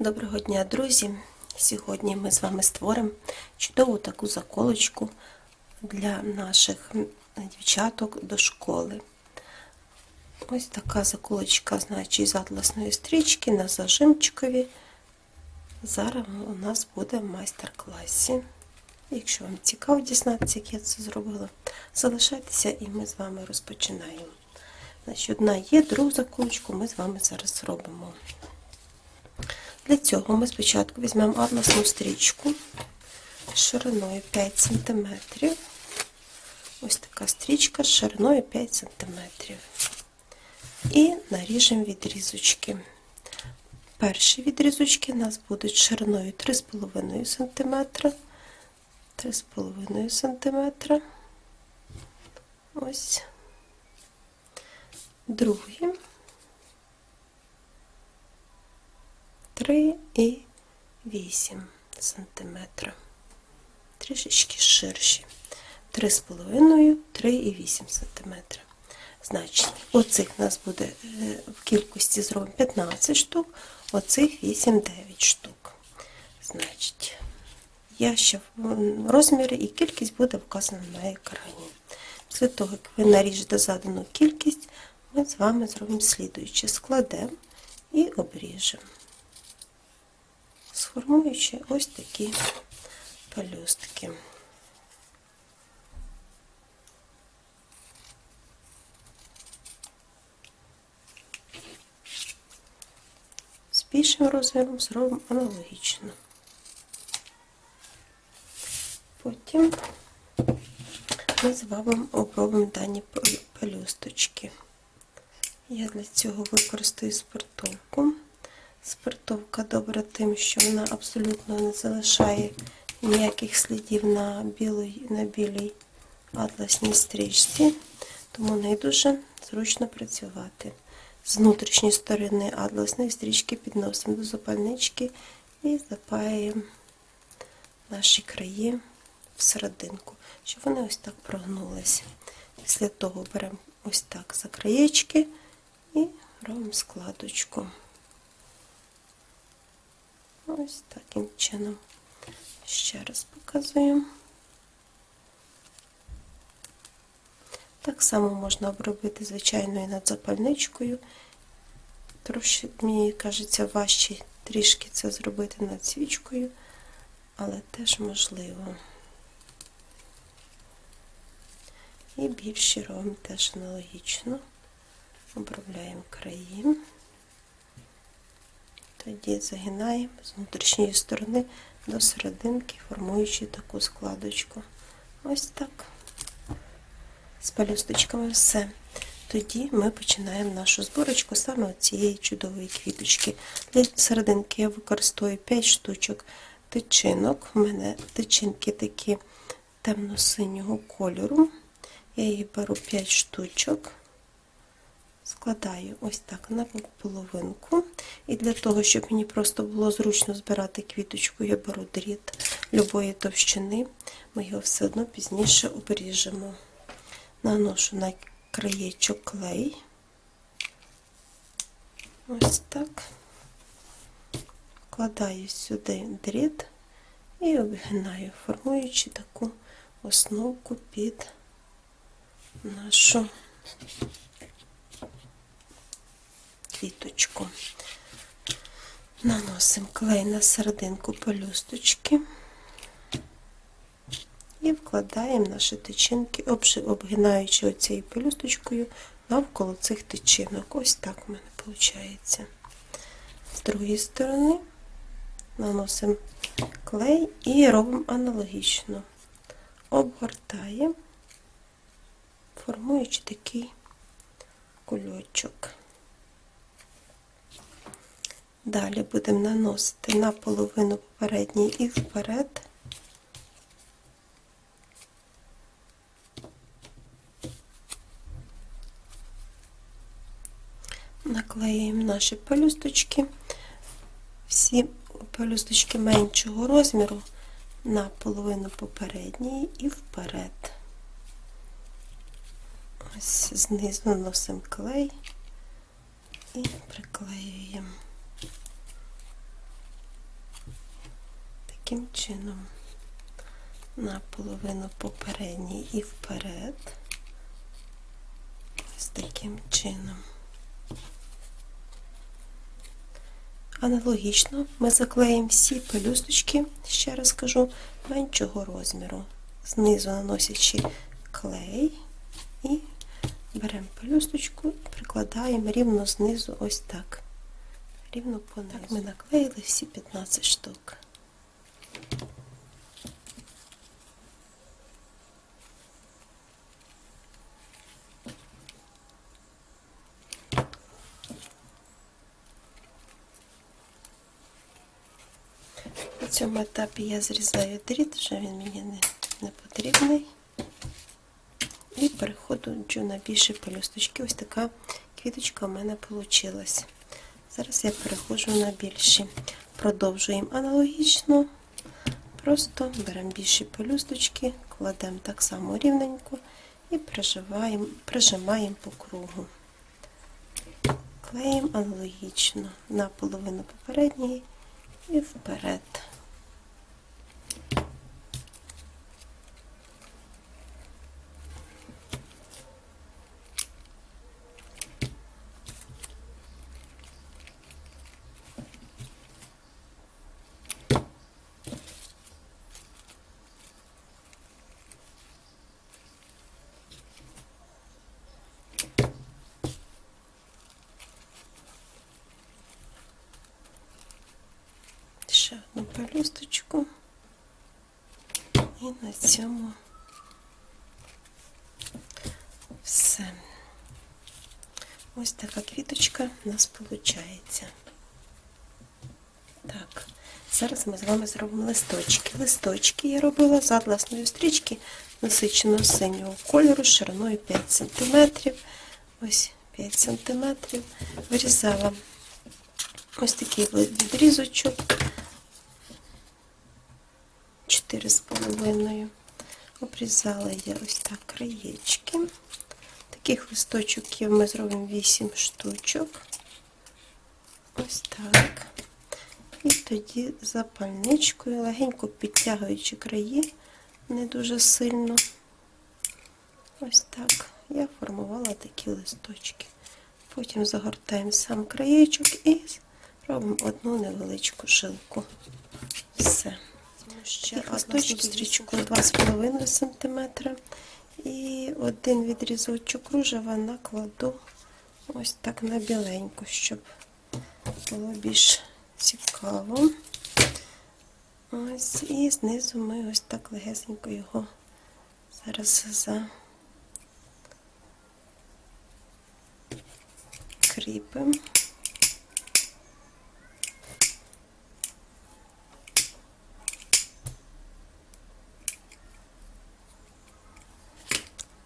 Доброго дня, друзі! Сьогодні ми з вами створимо чудову таку заколочку для наших дівчаток до школи. Ось така заколочка, значить, з атласної стрічки на зажимчикові. Зараз у нас буде в майстер-класі. Якщо вам цікаво дізнатися, як я це зробила, залишайтеся і ми з вами розпочинаємо. Значить, одна є, другу заколочку ми з вами зараз зробимо. Для цього ми спочатку візьмемо атласну стрічку шириною 5 см. Ось така стрічка з шириною 5 см. І наріжемо відрізочки. Перші відрізочки у нас будуть шириною 3,5 см. 3,5 см. Ось. Другі 3,8 см. Трішечки ширші. 3,5, 3,8 см. Значить, оцих у нас буде е, в кількості зробимо 15 штук, оцих 8-9 штук. Значить, я ще розміри і кількість буде вказана на екрані. Після того, як ви наріжете задану кількість, ми з вами зробимо слідуюче. Складемо і обріжемо сформуючи ось такі пелюстки. З більшим розміром зробимо аналогічно. Потім ми з вами обробимо дані пелюсточки. Я для цього використаю спиртовку. Спиртовка добра тим, що вона абсолютно не залишає ніяких слідів на білій, на білій атласній стрічці, тому нею дуже зручно працювати. З внутрішньої сторони атласної стрічки підносимо до запальнички і запаюємо наші краї всерединку, щоб вони ось так прогнулися. Після того беремо ось так за краєчки і робимо складочку. Ось таким чином. Ще раз показую. Так само можна обробити, звичайно, і над запальничкою. Трошки, мені кажеться, важче трішки це зробити над свічкою, але теж можливо. І більші робимо теж аналогічно. Обробляємо краї. Тоді загинаємо з внутрішньої сторони до серединки, формуючи таку складочку. Ось так. З пелюсточками все. Тоді ми починаємо нашу зборочку саме цієї чудової квіточки. Для серединки я використовую 5 штучок тичинок. У мене тичинки такі темно-синього кольору. Я їх беру 5 штучок складаю ось так на половинку. І для того, щоб мені просто було зручно збирати квіточку, я беру дріт любої товщини, ми його все одно пізніше обріжемо. Наношу на краєчок клей. Ось так. Вкладаю сюди дріт і обгинаю, формуючи таку основку під нашу квіточку. Наносимо клей на серединку пелюсточки і вкладаємо наші тичинки, обгинаючи оцією пелюсточкою навколо цих тичинок. Ось так в мене виходить. З другої сторони наносимо клей і робимо аналогічно. Обгортаємо, формуючи такий кульочок. Далі будемо наносити на половину попередній і вперед. Наклеюємо наші пелюсточки, всі пелюсточки меншого розміру на половину попередньої і вперед. Ось знизу наносимо клей і приклеюємо. Таким чином. Наполовину попередній і вперед. Ось таким чином. Аналогічно ми заклеїмо всі пелюсточки, ще раз кажу, меншого розміру. Знизу наносячи клей і беремо пелюсточку прикладаємо рівно знизу ось так. Рівно понизу. Так ми наклеїли всі 15 штук. Цьому етапі я зрізаю дріт, вже він мені не, не потрібний. І переходжу на більші пелюсточки. Ось така квіточка у мене вийшла. Зараз я переходжу на більші. Продовжуємо аналогічно. Просто беремо більші пелюсточки, кладемо так само рівненько і прижимаємо, прижимаємо по кругу. Клеїмо аналогічно на половину попередньої і вперед. ще одну пелюсточку і на цьому все. Ось така квіточка у нас виходить. Так, зараз ми з вами зробимо листочки. Листочки я робила з атласної стрічки насиченого синього кольору шириною 5 см. Ось 5 см. Вирізала ось такий відрізочок. 4,5. Обрізала я ось так краєчки. Таких листочків ми зробимо 8 штучок. Ось так. І тоді запальничкою, легенько підтягуючи краї, не дуже сильно. Ось так. Я формувала такі листочки. Потім загортаємо сам краєчок і робимо одну невеличку жилку. Все ще листочки стрічкою 2,5 см. І один відрізочок кружева накладу ось так на біленьку, щоб було більш цікаво. Ось, і знизу ми ось так легесенько його зараз закріпимо.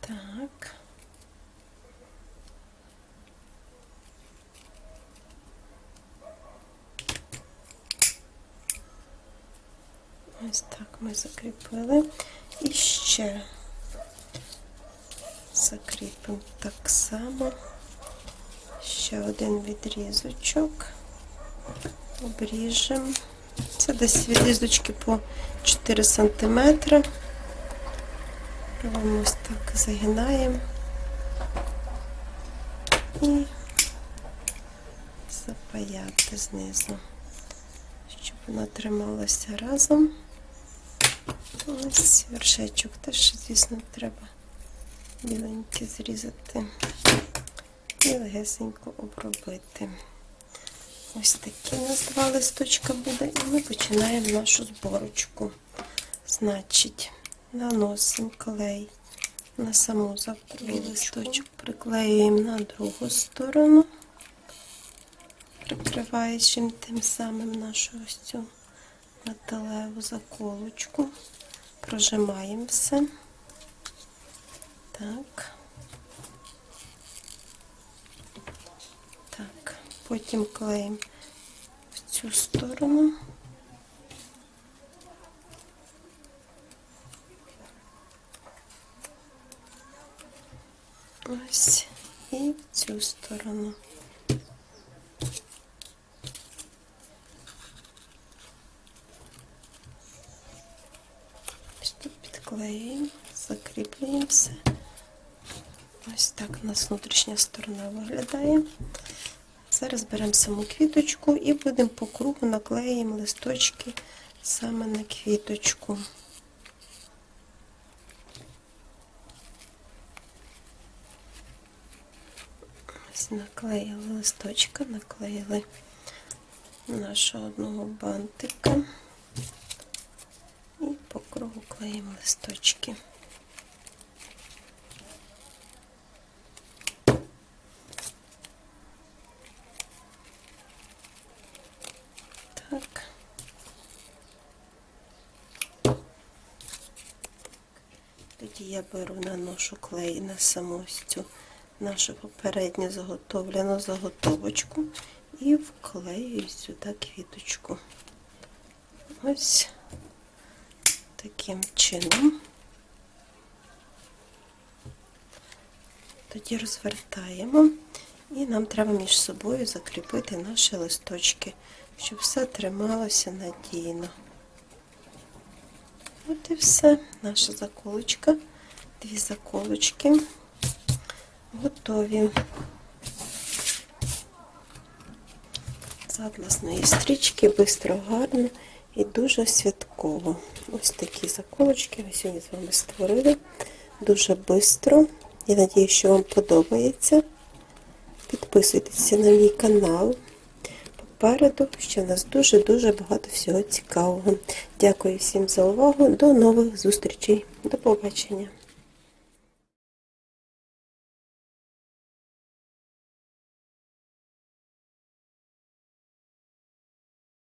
Так. Ось так ми закріпили. І ще закріпимо так само. Ще один відрізочок, обріжемо. Це десь відрізочки по 4 сантиметри. Робимо ось так, загинаємо і запаяти знизу, щоб воно трималося разом. Ось вершечок теж, звісно, треба біленький зрізати і легесенько обробити. Ось такі у нас два листочка буде, і ми починаємо нашу зборочку. Значить, наносимо клей на саму завтровий листочок, приклеюємо на другу сторону, прикриваючи тим самим нашу ось цю металеву заколочку, прожимаємо все. Так. Так, потім клеїмо в цю сторону. Ось і в цю сторону. Клеїмо, закріплюємо все. Ось так у нас внутрішня сторона виглядає. Зараз беремо саму квіточку і будемо по кругу наклеїмо листочки саме на квіточку. Ось наклеїли листочка, наклеїли нашого одного бантика і по кругу клеїмо листочки. Так. Тоді я беру наношу клей на саму нашу попередню заготовлену заготовочку і вклею сюди квіточку. Ось таким чином. Тоді розвертаємо і нам треба між собою закріпити наші листочки, щоб все трималося надійно. От і все, наша заколочка, дві заколочки готові. З стрічки, бистро, гарно і дуже святково. Ось такі заколочки ми сьогодні з вами створили. Дуже бистро. Я надію, що вам подобається. Підписуйтеся на мій канал. Попереду ще у нас дуже-дуже багато всього цікавого. Дякую всім за увагу. До нових зустрічей. До побачення.